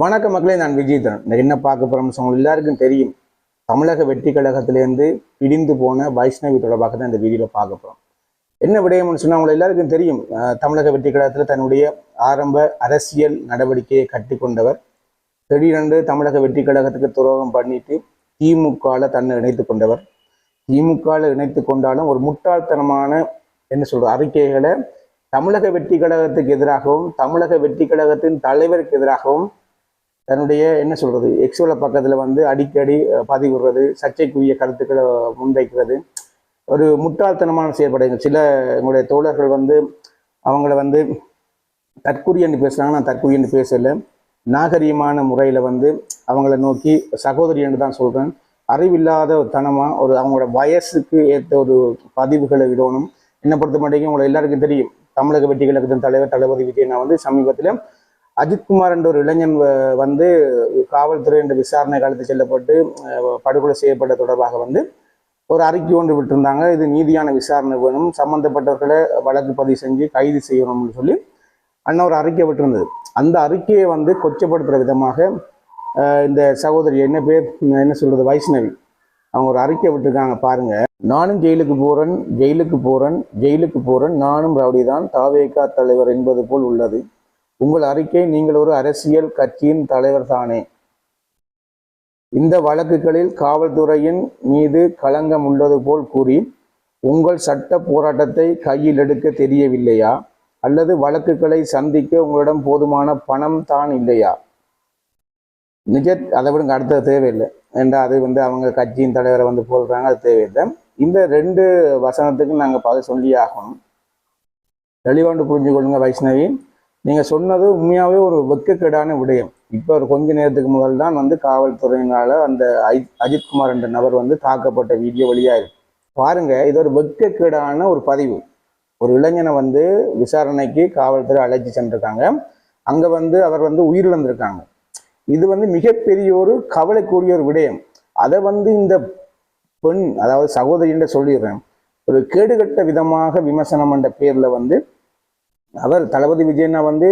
வணக்க மக்களே நான் விஜயதரன் இந்த என்ன பார்க்க போகிறோம்னு உங்களுக்கு எல்லாருக்கும் தெரியும். தமிழக வெற்றி கழகத்திலேருந்து பிடிந்து போன வைஷ்ணவி தொடர்பாக தான் இந்த வீடியோவில் பார்க்க போறோம். என்ன விடயம்னு சொன்னால் உங்களை எல்லாருக்கும் தெரியும். தமிழக வெற்றி கழகத்தில் தன்னுடைய ஆரம்ப அரசியல் நடவடிக்கையை கட்டி கொண்டவர். திடீரென்று தமிழக வெற்றி கழகத்துக்கு துரோகம் பண்ணிட்டு திமுகவில் தன்னை இணைத்து கொண்டவர். திமுகவில் இணைத்து கொண்டாலும் ஒரு முட்டாள்தனமான என்ன சொல்ற அறிக்கைகளை தமிழக வெற்றி கழகத்துக்கு எதிராகவும் தமிழக வெற்றி கழகத்தின் தலைவருக்கு எதிராகவும் தன்னுடைய என்ன சொல்றது எக்ஸோல பக்கத்துல வந்து அடிக்கடி பதிவிடுறது சர்ச்சைக்குரிய கருத்துக்களை முன்வைக்கிறது. ஒரு முட்டாள்தனமான செயல்பாடுகள் சில எங்களுடைய தோழர்கள் வந்து அவங்கள வந்து தற்குறி என்று பேசுறாங்க நான் தற்குறி என்று பேசல. நாகரிகமான முறையில வந்து அவங்கள நோக்கி சகோதரி என்று தான் சொல்றேன். அறிவில்லாத ஒரு தனமா ஒரு அவங்களோட வயசுக்கு ஏற்ற ஒரு பதிவுகளை விடணும். என்னை பொறுத்த மட்டும் உங்களை எல்லாருக்கும் தெரியும். தமிழக வெற்றி கழகத்தின் தலைவர் தளபதி விஜயனா வந்து சமீபத்தில் அஜித்குமார் என்ற ஒரு இளைஞன் வந்து காவல்துறை என்ற விசாரணை அழைத்து செல்லப்பட்டு படுகொலை செய்யப்பட்ட தொடர்பாக வந்து ஒரு அறிக்கை ஒன்று விட்டிருந்தாங்க. இது நீதியான விசாரணை வேணும். சம்பந்தப்பட்டவர்களை வழக்கு பதிவு செஞ்சு கைது செய்யணும்னு சொல்லி அண்ணா ஒரு அறிக்கை விட்டிருந்தது. அந்த அறிக்கையை வந்து கொச்சப்படுத்துகிற விதமாக இந்த சகோதரி என்ன பேர் என்ன சொல்கிறது வைஷ்ணவி அவங்க ஒரு அறிக்கை விட்டுருக்காங்க. பாருங்க. நானும் ஜெயிலுக்கு போகிறேன் ஜெயிலுக்கு போகிறேன் ஜெயிலுக்கு போகிறேன் நானும் ரவுடி தான் தாவேகா தலைவர் என்பது போல் உள்ளது. உங்கள் அறிக்கை நீங்கள் ஒரு அரசியல் கட்சியின் தலைவர் தானே. இந்த வழக்குகளில் காவல்துறையின் மீது களங்கம் உள்ளது போல் கூறி உங்கள் சட்ட போராட்டத்தை கையில் எடுக்க தெரியவில்லையா? அல்லது வழக்குகளை சந்திக்க உங்களிடம் போதுமான பணம் தான் இல்லையா? நிஜ அதை விடுங்க அடுத்தது தேவையில்லை. ஏன்னா அது வந்து அவங்க கட்சியின் தலைவரை வந்து போடுறாங்க அது தேவையில்லை. இந்த ரெண்டு வசனத்துக்கு நாங்கள் பதில் சொல்லி ஆகணும். தெளிவாண்டு புரிஞ்சு கொள்ளுங்க வைஷ்ணவி. நீங்கள் சொன்னது உண்மையாகவே ஒரு வெட்கக்கேடான விடயம். இப்போ ஒரு கொஞ்ச நேரத்துக்கு முதல் தான் வந்து காவல்துறையினால் அந்த அஜித்குமார் என்ற நபர் வந்து தாக்கப்பட்ட வீடியோ வெளியாயிருக்கு பாருங்கள் இது ஒரு வெக்கக்கேடான ஒரு பதிவு. ஒரு இளைஞனை வந்து விசாரணைக்கு காவல்துறை அழைச்சி சென்றிருக்காங்க. அங்கே வந்து அவர் வந்து உயிரிழந்திருக்காங்க. இது வந்து மிகப்பெரிய ஒரு கவலைக்குரிய ஒரு விடயம். அதை வந்து இந்த பெண் அதாவது சகோதரின்ற சொல்லிடுறேன் ஒரு கேடுகட்ட விதமாக விமர்சனம் என்ற பேரில் வந்து அவர் தளபதி விஜயன்னா வந்து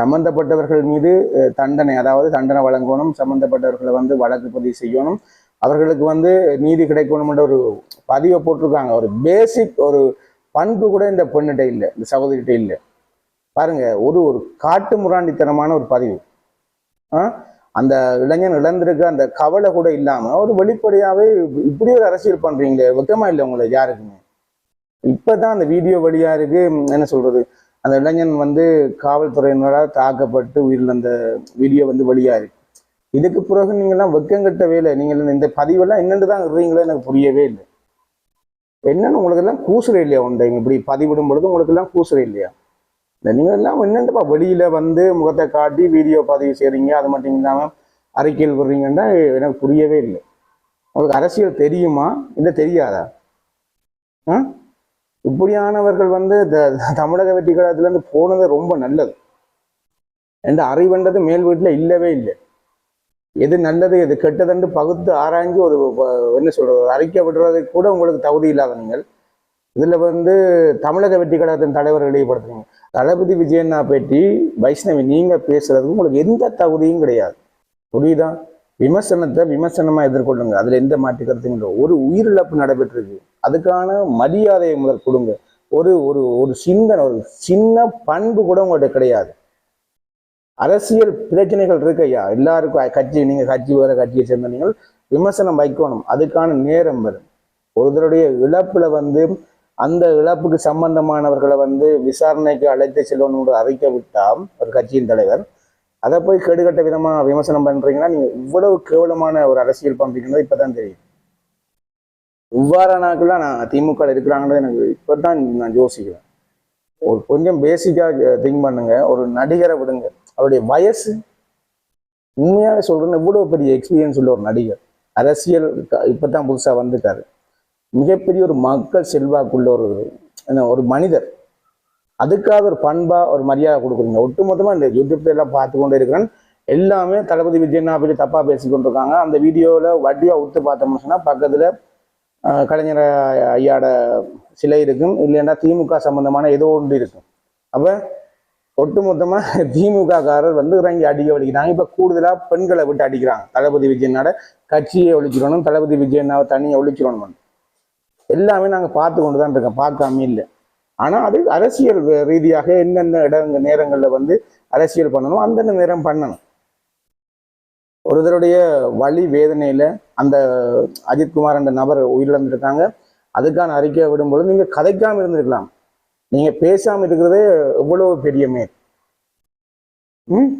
சம்பந்தப்பட்டவர்கள் மீது தண்டனை அதாவது தண்டனை வழங்கணும் சம்பந்தப்பட்டவர்களை வந்து வழக்கு பதிவு செய்யணும். அவர்களுக்கு வந்து நீதி கிடைக்கணும்ன்ற ஒரு பதிவை போட்டிருக்காங்க. ஒரு பேசிக் ஒரு பண்பு கூட இந்த பெண்ணிட்ட இல்லை இந்த சகோதரிகிட்ட இல்லை. பாருங்க ஒரு ஒரு காட்டு முராண்டித்தனமான ஒரு பதிவு. அந்த இளைஞன் இழந்திருக்க அந்த கவலை கூட இல்லாம ஒரு வெளிப்படையாவே இப்படி ஒரு அரசியல் பண்றீங்களே வெக்கமா இல்லை உங்களை யாருக்குமே? இப்பதான் அந்த வீடியோ வழியா இருக்கு என்ன சொல்றது? அந்த இளைஞன் வந்து காவல்துறையினரால் தாக்கப்பட்டு உயிரிழந்த வீடியோ வந்து வழியா இருக்கு. இதுக்கு பிறகு நீங்கெல்லாம் வெக்கங்கட்ட வேலை நீங்கள் இந்த பதிவெல்லாம் என்னென்று தான் இருக்கிறீங்களோ எனக்கு புரியவே இல்லை. என்னென்னு உங்களுக்கு எல்லாம் கூசுற இல்லையா உண்டை? இப்படி பதிவிடும் பொழுது உங்களுக்கு எல்லாம் கூசுற இல்லையா? இந்த நீங்கள் எல்லாம் என்னென்னப்பா வெளியில் வந்து முகத்தை காட்டி வீடியோ பதிவு செய்கிறீங்க அது மட்டும் இல்லாமல் அறிக்கையில் விடுறீங்கன்னா எனக்கு புரியவே இல்லை. உங்களுக்கு அரசியல் தெரியுமா? இல்லை தெரியாதா? ஆ? இப்படியானவர்கள் வந்து த- தமிழக வெற்றி கழகத்திலேருந்து போனது ரொம்ப நல்லது. என்ற அறிவன்றது மேல் வீட்டில் இல்லவே இல்லை. எது நல்லது எது கெட்டதுன்னு பகுத்து ஆராய்ஞ்சு ஒரு என்ன சொல்றது அறிக்கை விடுறதுக்கு கூட உங்களுக்கு தகுதி இல்லாத நீங்கள். இதுல வந்து தமிழக வெற்றி கழகத்தின் தலைவர் வெளிப்படுத்துறீங்க தளபதி விஜயண்ணா பற்றி வைஷ்ணவி நீங்க பேசுறதுக்கு உங்களுக்கு எந்த தகுதியும் கிடையாது. புரியுதா? விமர்சனத்தை விமர்சனமா எதிர்கொள்ளுங்க. அதுல எந்த மாற்று கருத்தும் இல்லை. ஒரு உயிரிழப்பு நடைபெற்றிருக்கு. அதுக்கான மரியாதையை முதல் கொடுங்க. ஒரு ஒரு ஒரு சிந்தனை ஒரு சின்ன பண்பு கூட உங்கள்கிட்ட கிடையாது. அரசியல் பிரச்சனைகள் இருக்கு ஐயா. எல்லாருக்கும் கட்சி நீங்க கட்சி வேற கட்சியை சேர்ந்த நீங்கள் விமர்சனம் வைக்கணும். அதுக்கான நேரம் வரும். ஒருத்தருடைய இழப்பில் வந்து அந்த இழப்புக்கு சம்பந்தமானவர்களை வந்து விசாரணைக்கு அழைத்து செல்லணும்னு அறிக்கை விட்டால் ஒரு கட்சியின் தலைவர் அதை போய் கெடுகட்ட விதமா விமர்சனம் பண்ணுறீங்கன்னா நீங்கள் இவ்வளவு கேவலமான ஒரு அரசியல் பண்றீங்கன்னு இப்பதான் தெரியும் இவ்வாறானாக்கெல்லாம் நான் திமுக இருக்கிறாங்கன்றது எனக்கு எனக்கு இப்பதான் நான் யோசிக்கிறேன். ஒரு கொஞ்சம் பேசிக்காக திங்க் பண்ணுங்க. ஒரு நடிகரை விடுங்க. அவருடைய வயசு உண்மையாக சொல்கிறேன்னு இவ்வளோ பெரிய எக்ஸ்பீரியன்ஸ் உள்ள ஒரு நடிகர். அரசியல் இப்போ தான் புதுசாக வந்துட்டாரு மிகப்பெரிய ஒரு மக்கள் செல்வாக்குள்ள ஒரு என்ன ஒரு மனிதர். அதுக்காக ஒரு பண்பாக ஒரு மரியாதை கொடுக்குறீங்க. ஒட்டுமொத்தமாக இந்த யூடியூப்ல எல்லாம் பார்த்து கொண்டே இருக்கிறேன். எல்லாமே தளபதி விஜயனா பற்றி தப்பாக பேசிக்கொண்டு இருக்காங்க அந்த வீடியோவில் வட்டியாக உத்து பார்த்தோம்னு சொன்னால் பக்கத்தில் ஆஹ், கலைஞர் ஐயாட சிலை இருக்கும். இல்லைன்னா திமுக சம்பந்தமான ஏதோ ஒன்று இருக்கும். அப்போ ஒட்டுமொத்தமா திமுக காரர் வந்து இறங்கி அடிக்க வலிக்கிறாங்க. இப்போ கூடுதலாக பெண்களை விட்டு அடிக்கிறாங்க. தளபதி விஜயனோட கட்சியை ஒழிச்சிடணும் தளபதி விஜயனாவை தனியை ஒழிச்சிடணும் எல்லாமே நாங்கள் பார்த்து கொண்டு தான் இருக்கோம். பார்க்காம இல்லை. ஆனா அது அரசியல் ரீதியாக என்னென்ன இடங்க நேரங்கள்ல வந்து அரசியல் பண்ணணும் அந்தந்த நேரம் பண்ணணும். ஒருத்தருடைய வழி வேதனையில அந்த அஜித்குமார் என்ற நபர் உயிரிழந்திருக்காங்க. அதுக்கான அறிக்கையை விடும்பொழுது நீங்க கதைக்காமல் இருந்திருக்கலாம். நீங்க பேசாமல் இருக்கிறதே எவ்வளோ பெரிய மேல். ம்?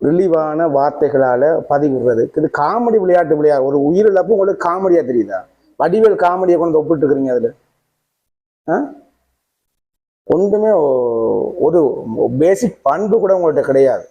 இழிவான வார்த்தைகளால பதிவிடுறது இது காமெடி விளையாட்டு விளையாடு ஒரு உயிரிழப்பு உங்களுக்கு காமெடியாக தெரியுதா? வடிவேல் காமெடியை கொண்டு ஒப்பிட்டு இருக்கிறீங்க அதில். ஆ? ஒன்றுமே ஒரு பேசிக் பண்பு கூட உங்கள்கிட்ட கிடையாது.